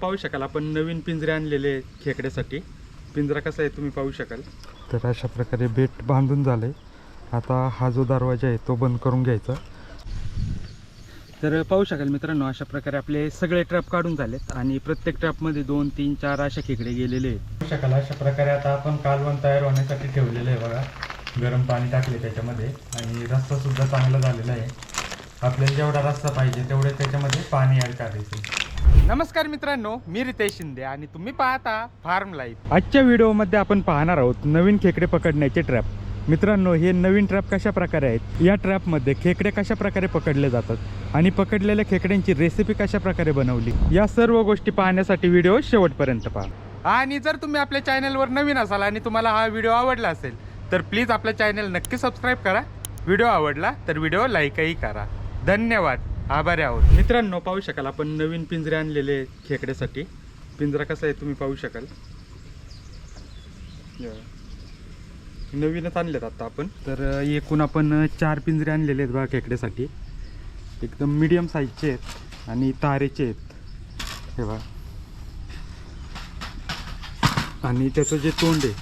पाहू शकाल आपण नवीन पिंजरे आणलेले आहेत खेकड्यासाठी. पिंजरा कसा आहे तुम्ही पाहू शकाल. तर अशा प्रकारे बेट बांधून झाले आता हा जो दरवाजा आहे तो बंद करून घ्यायचा. तर पाहू शकाल मित्रांनो अशा प्रकारे आपले सगळे ट्रॅप काढून झालेत आणि प्रत्येक ट्रॅपमध्ये दोन तीन चार अशा खेकडे गेलेले आहेत. पाहू शकाल अशा प्रकारे आता आपण कालवण तयार होण्यासाठी ठेवलेलं आहे बघा. गरम पाणी टाकले त्याच्यामध्ये आणि रस्सा सुद्धा चांगला झालेला आहे. आपल्याला जेवढा रस्सा पाहिजे तेवढे त्याच्यामध्ये पाणी ॲड करायचे नमस्कार मित्रांनो मी रितेश शिंदे आणि तुम्ही पाहता फार्म लाईफ. आजच्या व्हिडिओमध्ये आपण पाहणार आहोत नवीन खेकडे पकडण्याचे ट्रॅप. मित्रांनो हे नवीन ट्रॅप कशा प्रकारे आहेत? या ट्रॅपमध्ये खेकडे कशा प्रकारे पकडले जातात आणि पकडलेल्या खेकड्यांची रेसिपी कशा प्रकारे बनवली? या सर्व गोष्टी पाहण्यासाठी व्हिडिओ शेवटपर्यंत पहा. आणि जर तुम्ही आपल्या चॅनलवर नवीन असाल आणि तुम्हाला हा व्हिडिओ आवडला असेल तर प्लीज आपल्या चॅनल नक्की सबस्क्राईब करा. व्हिडिओ आवडला तर व्हिडिओ लाईकही करा. धन्यवाद. आभारी आहोत. मित्रांनो पाहू शकाल आपण नवीन पिंजरे आणलेले आहेत खेकड्यासाठी. पिंजरा कसा आहे तुम्ही पाहू शकाल. या. नवीनच आणलेत आता आपण. तर एकूण आपण चार पिंजरे आणलेले आहेत बघा खेकड्यासाठी. एकदम मीडियम साईजचे आहेत आणि तारेचे आहेत. हे बघा. आणि त्याचं जे तोंड आहे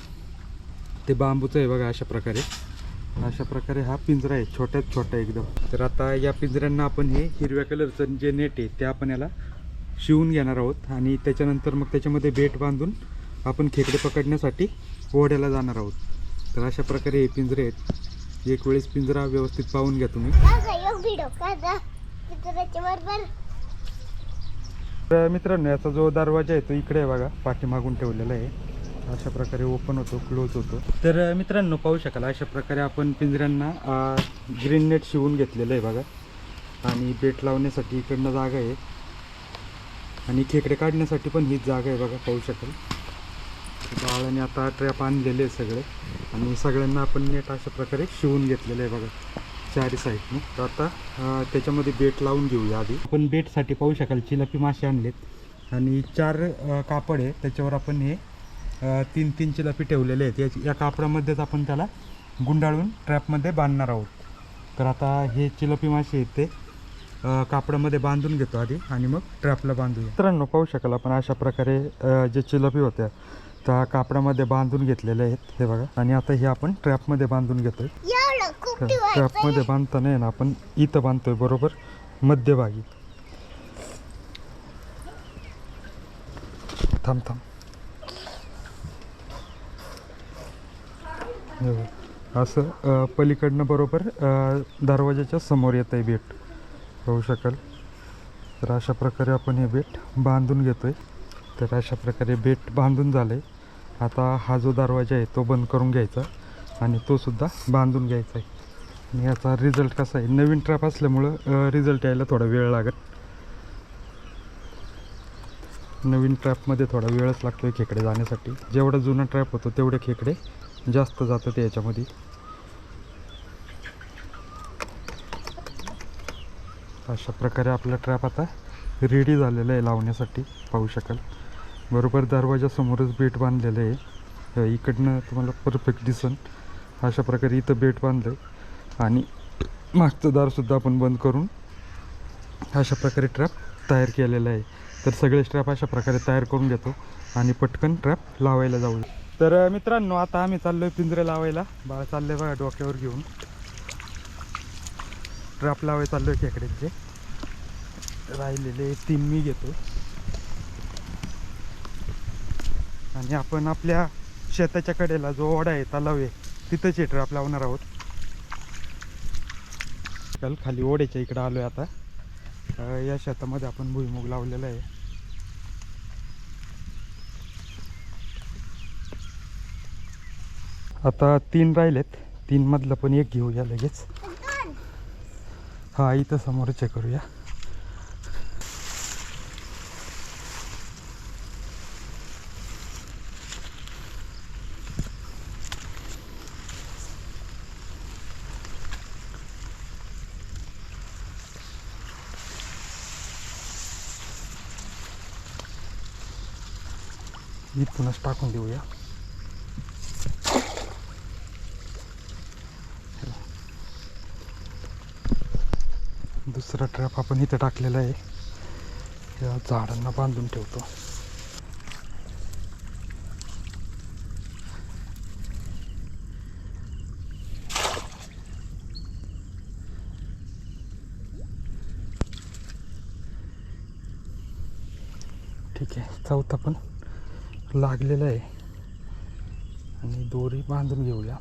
ते बांबूचं आहे बघा अशा प्रकारे. अशा प्रकारे हा पिंजरा आहे छोट्यात छोटा एकदम. तर आता या पिंजऱ्यांना आपण हे हिरव्या कलरचं जे नेट आहे ते आपण याला शिवून घेणार आहोत. आणि त्याच्यानंतर मग त्याच्यामध्ये बेट बांधून आपण खेकडे पकडण्यासाठी ओढ्याला जाणार आहोत. तर अशा प्रकारे हे पिंजरे आहेत. एक वेळेस पिंजरा व्यवस्थित पाहून घ्या तुम्ही. तर मित्रांनो याचा जो दरवाजा आहे तो इकडे आहे बघा पाठीमागून ठेवलेला आहे. अशा प्रकारे ओपन होतो क्लोज होतो. तर मित्रांनो पाहू शकाल अशा प्रकारे आपण पिंजऱ्यांना ग्रीन नेट शिवून घेतलेलं आहे बघा. आणि बेट लावण्यासाठी इकडनं जागा आहे. आणि खेकडे काढण्यासाठी पण हीच जागा आहे बघा पाहू शकाल. बाळाने आता ट्रॅप आणलेले आहे सगळे. आणि सगळ्यांना आपण नेट अशा प्रकारे शिवून घेतलेलं आहे बघा चारी साईडने तर आता त्याच्यामध्ये बेट लावून घेऊया आधी. आपण बेटसाठी पाहू शकाल चिलापी मासे आणलेत. आणि चार कापड आहे. त्याच्यावर आपण हे तीन तीन चिलापी ठेवलेले आहेत. या- या कापडामध्येच आपण त्याला गुंडाळून ट्रॅपमध्ये बांधणार आहोत. तर आता हे चिलापी मासे आहेत ते कापडामध्ये बांधून घेतो आधी आणि मग ट्रॅपला बांधूया. मित्रांनो पाहू शकाल आपण अशा प्रकारे जे चिलापी होत्या त्या कापडामध्ये बांधून घेतलेल्या आहेत. हे बघा. आणि आता हे आपण ट्रॅपमध्ये बांधून घेतोय. ट्रॅपमध्ये बांधताना आहे ना आपण इथं बांधतोय बरोबर? मध्यभागी. थांब थांब हे बघ. हो. असं पलीकडनं बरोबर दरवाजाच्या समोर येत आहे बेट. पाहू शकाल. तर अशा प्रकारे आपण हे बेट बांधून घेतोय. तर अशा प्रकारे बेट बांधून झालं आहे आता हा जो दरवाजा आहे तो बंद करून घ्यायचा आणि तो सुद्धा बांधून घ्यायचा आहे. आणि याचा रिझल्ट कसा आहे? नवीन ट्रॅप असल्यामुळं रिझल्ट यायला थोडा वेळ लागत नवीन ट्रॅपमध्ये थोडा वेळच लागतो आहे खेकडे जाण्यासाठी. जेवढा जुना ट्रॅप होतो तेवढे खेकडे जास्त जातं ते याच्यामध्ये. अशा प्रकारे आपला ट्रॅप आता रेडी झालेला आहे लावण्यासाठी पाहू शकाल. बरोबर दरवाजासमोरच बेट बांधलेलं आहे. इकडनं तुम्हाला परफेक्ट दिसन. अशा प्रकारे इथं बेट बांधलं आहे आणि मागचं दारसुद्धा आपण बंद करून अशा प्रकारे ट्रॅप तयार केलेला आहे. तर सगळे ट्रॅप अशा प्रकारे तयार करून घेतो आणि पटकन ट्रॅप लावायला जाऊ. तर मित्रांनो आता आम्ही चाललो आहे पिंजरे लावायला. बाळ चाललंय बघा डोक्यावर घेऊन. ट्रॅप लावाय चाललो आहे खेकड्यांचे. राहिलेले तीन मी घेतो आणि आपण आपल्या शेताच्या कडेला जो ओढा आहे तलाव आहे तिथंच हे ट्रॅप लावणार आहोत. काल खाली ओढ्याच्या इकडं आलो आहे आता या शेतामध्ये आपण भुईमुग लावलेला आहे. आता तीन राहिलेत. तीनमधलं पण एक घेऊया लगेच. हा इथं समोरचे करूया. इथूनच टाकून देऊया. छोटा ट्रॅप आपण इथं टाकलेला आहे. या झाडांना बांधून ठेवतो. ठीक आहे चौथा पण लागलेला आहे. आणि दोरी बांधून घेऊया.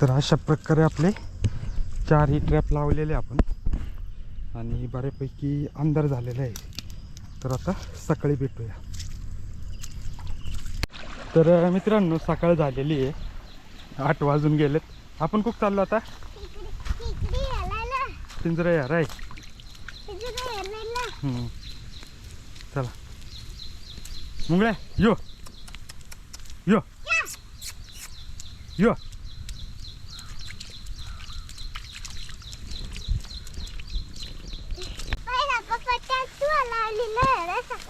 तर अशा प्रकारे आपले चारही ट्रॅप लावलेले आपण. आणि बऱ्यापैकी अंधार झालेला आहे. तर आता सकाळी भेटूया. तर मित्रांनो सकाळ झालेली आहे. आठ वाजून गेलेत. आपण खूप चाललो आता? इकडे पिंजरा यार आहे इकडे यायला हम्म. चला. मुंगळ्या यो. यो. यो पहिला पप्पा टॅटू लावलेला आहे रे सकाळी तिकडचा अं, इकडं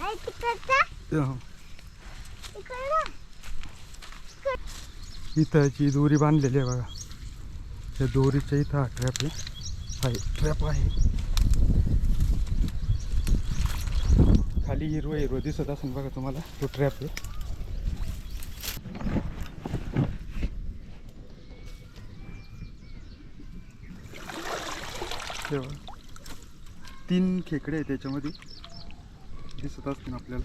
इथंची दोरी बांधलेली आहे बघा. त्या दोरीच्या इथं हा ट्रॅप आहे. ट्रॅप आहे. खाली हिरवं हिरवं दिसत असेल बघा तुम्हाला. तो ट्रॅप आहे. तीन खेकडे आहे त्याच्यामध्ये. दिसत असतील आपल्याला.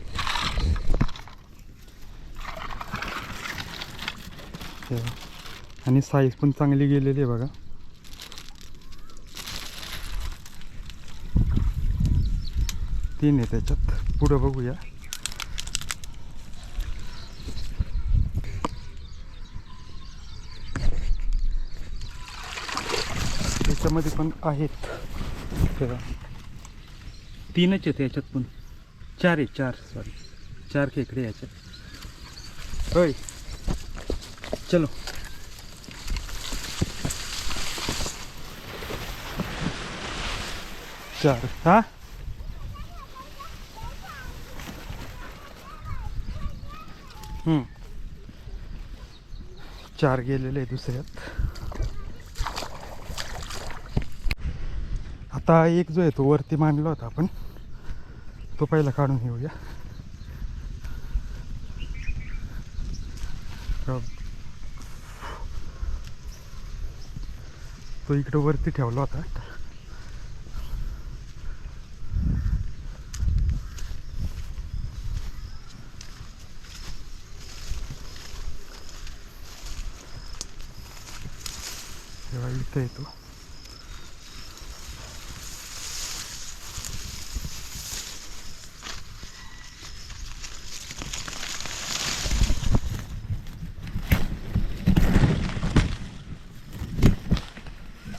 आणि साईज पण चांगली गेलेली आहे बघा. तीन आहे त्याच्यात. पुढं बघूया. त्याच्यामध्ये पण आहेत. तीनच आहेत याच्यात पण. चार आहे चार सॉरी चार खेकडे याच्यात होय. चलो. चार. हा? हम्म. चार गेलेले आहे दुसऱ्यात. आता एक जो आहे तो वरती मांडला होता आपण. तो पहिला काढून घेऊया. तो इकडे वरती ठेवला होता. तेव्हा इथं येतो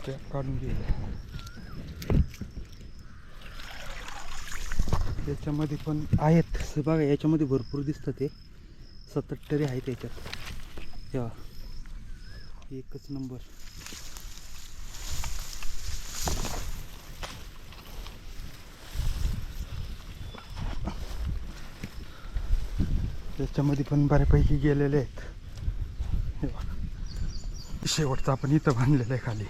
कॅप काढून घेऊया याच्यामध्ये पण आहेत. बघा याच्यामध्ये भरपूर दिसतं ते. सतत तरी आहेत याच्यात. तेव्हा एकच नंबर त्याच्यामध्ये पण बऱ्यापैकी गेलेले आहेत. हे शेवटचं आपण इथं बांधलेलं आहे खाली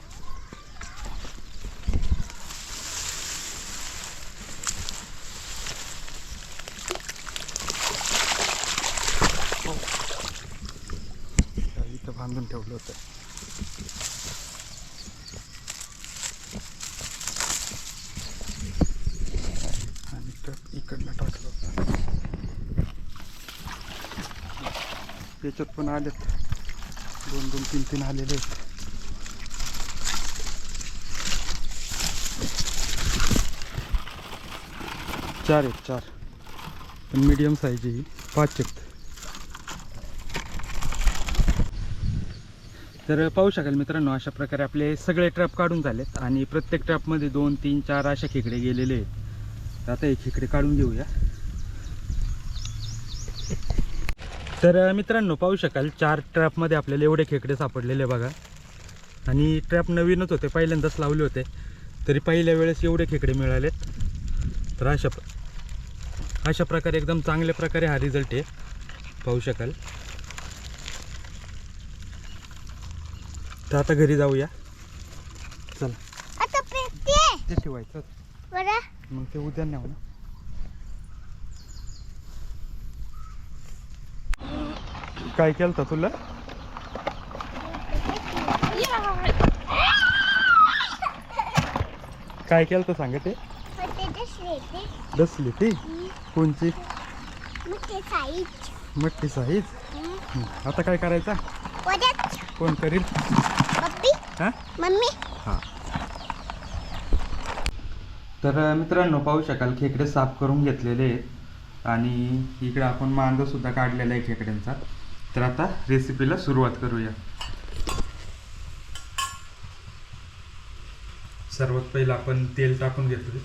इथं बांधून ठेवलं होतं. आणि ट्रक इकडनं टाकलं होतं. त्याच्यात पण आलेत. दोन दोन तीन तीन आलेले आहेत. चार आहेत चार. पण मीडियम साईज आहे ही. पाच आहेत. तर पाहू शकाल मित्रांनो अशा प्रकारे आपले सगळे ट्रॅप काढून झालेत आणि प्रत्येक ट्रॅपमध्ये दोन तीन चार अशा खेकडे गेलेले आहेत. तर आता हे खेकडे काढून घेऊया. तर मित्रांनो पाहू शकाल चार ट्रॅपमध्ये आपल्याला एवढे खेकडे सापडलेले बघा. आणि ट्रॅप नवीनच होते पहिल्यांदाच लावले होते. तरी पहिल्या वेळेस एवढे खेकडे मिळालेत. तर अशा प्र अशा प्रकारे एकदम चांगल्या प्रकारे हा रिझल्ट आहे. पाहू शकाल. तर आता घरी जाऊया. चला. आता पेटते. ते ठेवायचं. बरं. मग ते उद्या न्यावं ना काय केलं तुला? काय केलं सांग ते? दसली ती? कोणची? मग ते साईज. आता काय करायचा? कोण करील हा? मम्मी. हा. तर मित्रांनो पाहू शकाल खेकडे साफ करून घेतलेले आहेत. आणि इकडे आपण मांग सुद्धा काढलेला आहे खेकड्यांचा. तर आता रेसिपीला सुरुवात करूया. सर्वात पहिलं आपण तेल टाकून घेतोय.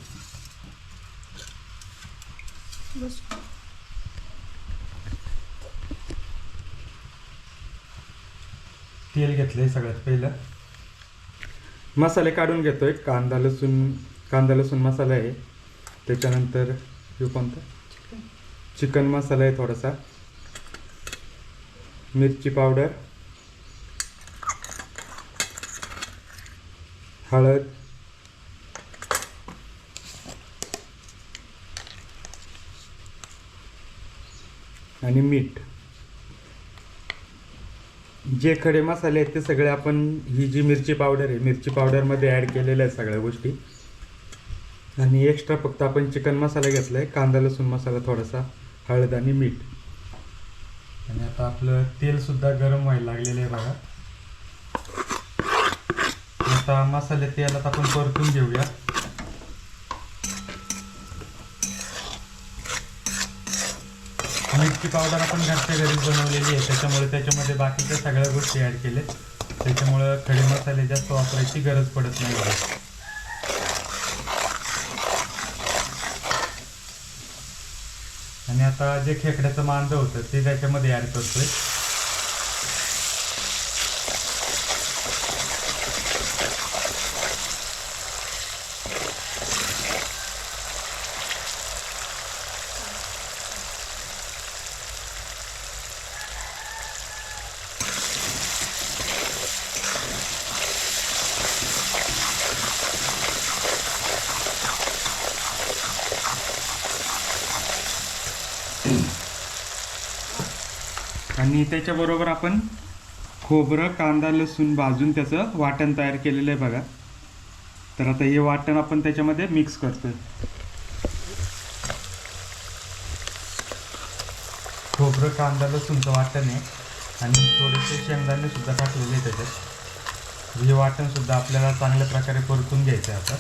तेल घेतलंय सगळ्यात पहिलं. मसाले काढून घेतोय कांदा लसूण कांदा लसूण मसाला आहे. त्याच्यानंतर हे कोणता? चिकन मसाला आहे थोडासा. मिरची पावडर. हळद. आणि मीठ. जे खडे मसाले आहेत ते सगळे आपण ही जी मिरची पावडर आहे मिरची पावडरमध्ये ॲड केलेल्या आहेत सगळ्या गोष्टी. आणि एक्स्ट्रा फक्त आपण चिकन मसाला घेतला आहे कांदा लसूण मसाला थोडासा हळद आणि मीठ. आणि आता आपलं तेलसुद्धा गरम व्हायला लागलेलं आहे बघा. आता मसाले तेलात आपण परतून घेऊया. मिरची पावडर आपण घरच्या घरीच बनवलेली आहे. त्याच्यामुळे त्याच्यामध्ये बाकीच्या सगळ्या गोष्टी ॲड केले त्याच्यामुळं खडे मसाले जास्त वापरायची गरज पडत नाही. आणि आता जे खेकड्याचं मांज होतं ते त्याच्यामध्ये ॲड करतोय. आणि त्याच्याबरोबर आपण खोबरं कांदा लसूण भाजून त्याचं वाटण तयार केलेलं आहे बघा. तर आता हे वाटण आपण त्याच्यामध्ये मिक्स करतो खोबरं कांदा लसूणचं वाटण आहे. आणि थोडेसे शेंगदाणे सुद्धा टाकलेले आहे त्याच्यात. हे वाटण सुद्धा आपल्याला चांगल्या प्रकारे परतून घ्यायचं आहे आता.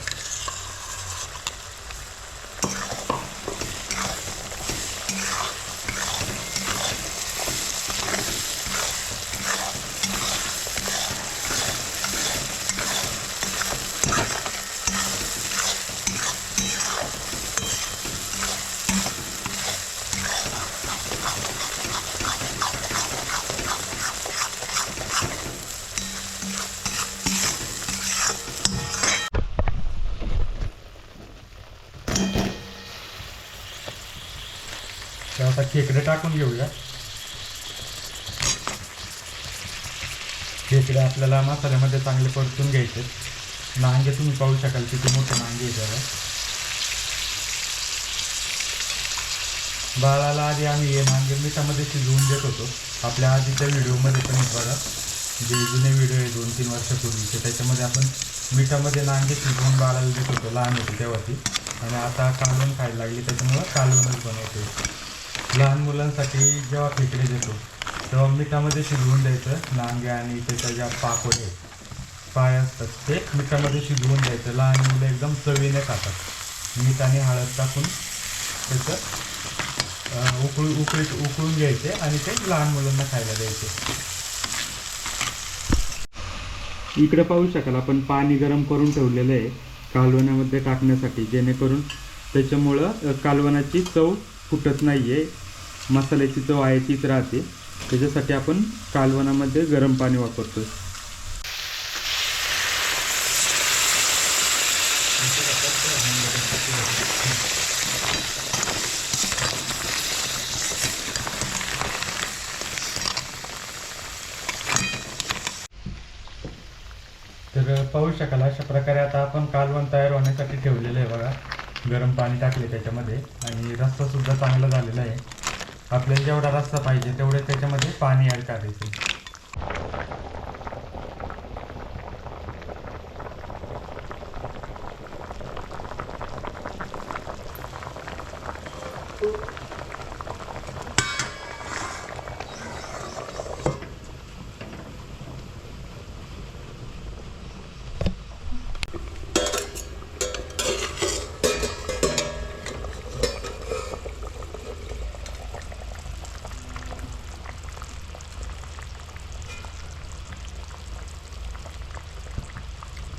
खेकडे टाकून घेऊया. खेकडे आपल्याला मसाल्यामध्ये चांगले परतून घ्यायचे. नांगे तुम्ही पाहू शकाल किती मोठे नांगे आहे त्याला बाळाला आधी आम्ही हे नांगे मिठामध्ये शिजवून देत होतो. आपल्या आधीच्या व्हिडिओमध्ये पण बघा. जे जुने व्हिडिओ आहे दोन तीन वर्षापूर्वीचे त्याच्यामध्ये आपण मिठामध्ये नांगे शिजवून बाळाला देत होतो लहान होते तेव्हा ती आणि आता कालवण खायला लागली त्याच्यामुळं कालवणच आहे लहान मुलांसाठी जेव्हा खेकडे देतो तेव्हा मिठामध्ये शिजवून द्यायचं लांग्या आणि त्याच्या ज्या पापड पाय असतात ते मिठामध्ये शिजवून द्यायचं. लहान मुलं एकदम चवीने खातात. मीठ आणि हळद टाकून त्याचं उकळू उकळी उकळून घ्यायचे आणि ते लहान मुलांना खायला द्यायचे. इकडे पाहू शकाल आपण पाणी गरम करून ठेवलेलं आहे कालवण्यामध्ये टाकण्यासाठी जेणेकरून त्याच्यामुळं कालवणाची चव फुटत नाही आहे मसाल्याची चव आहे तीच राहते. त्याच्यासाठी आपण कालवणामध्ये गरम पाणी वापरतो तर पाहू शकाल अशा प्रकारे आता आपण कालवण तयार होण्यासाठी ठेवलेलं आहे बघा. गरम पाणी टाकले त्याच्यामध्ये आणि रस्सासुद्धा चांगला झालेला आहे. आपल्याला जेवढा रस्सा पाहिजे तेवढे त्याच्यामध्ये पाणी ॲड करायचे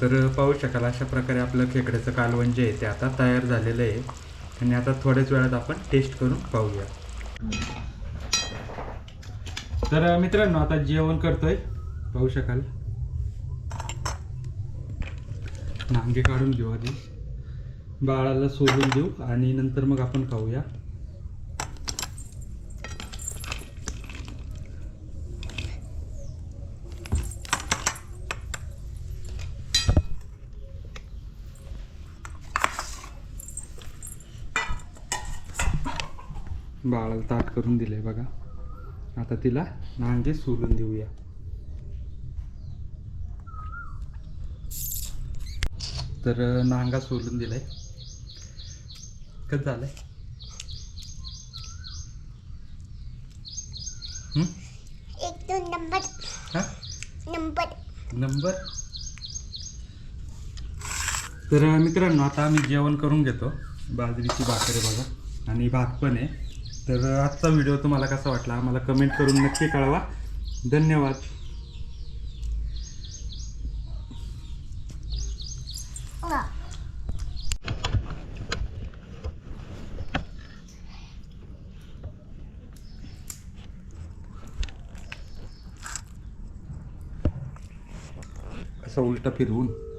तर पाहू शकाल अशा प्रकारे आपलं खेकड्याचं कालवण जे आहे ते आता तयार झालेलं आहे. आणि आता थोड्याच वेळात आपण टेस्ट करून पाहूया. तर मित्रांनो आता जेवण करतोय. पाहू शकाल. नांगे काढून घेऊ आधी. बाळाला सोडून देऊ आणि नंतर मग आपण खाऊया. बाळाला ताट करून दिलंय बघा. आता तिला नांगे सोलून देऊया. तर नांगा सोलून दिलाय. कसं झालंय? हं? नंबर. हा? नंबर. नंबर? तर मित्रांनो आता आम्ही जेवण करून घेतो. बाजरीची भाकर बघा. आणि भात पण आहे. तर आजचा व्हिडिओ तुम्हाला कसा वाटला? आम्हाला कमेंट करून नक्की कळवा. धन्यवाद. असं उलटं फिरवून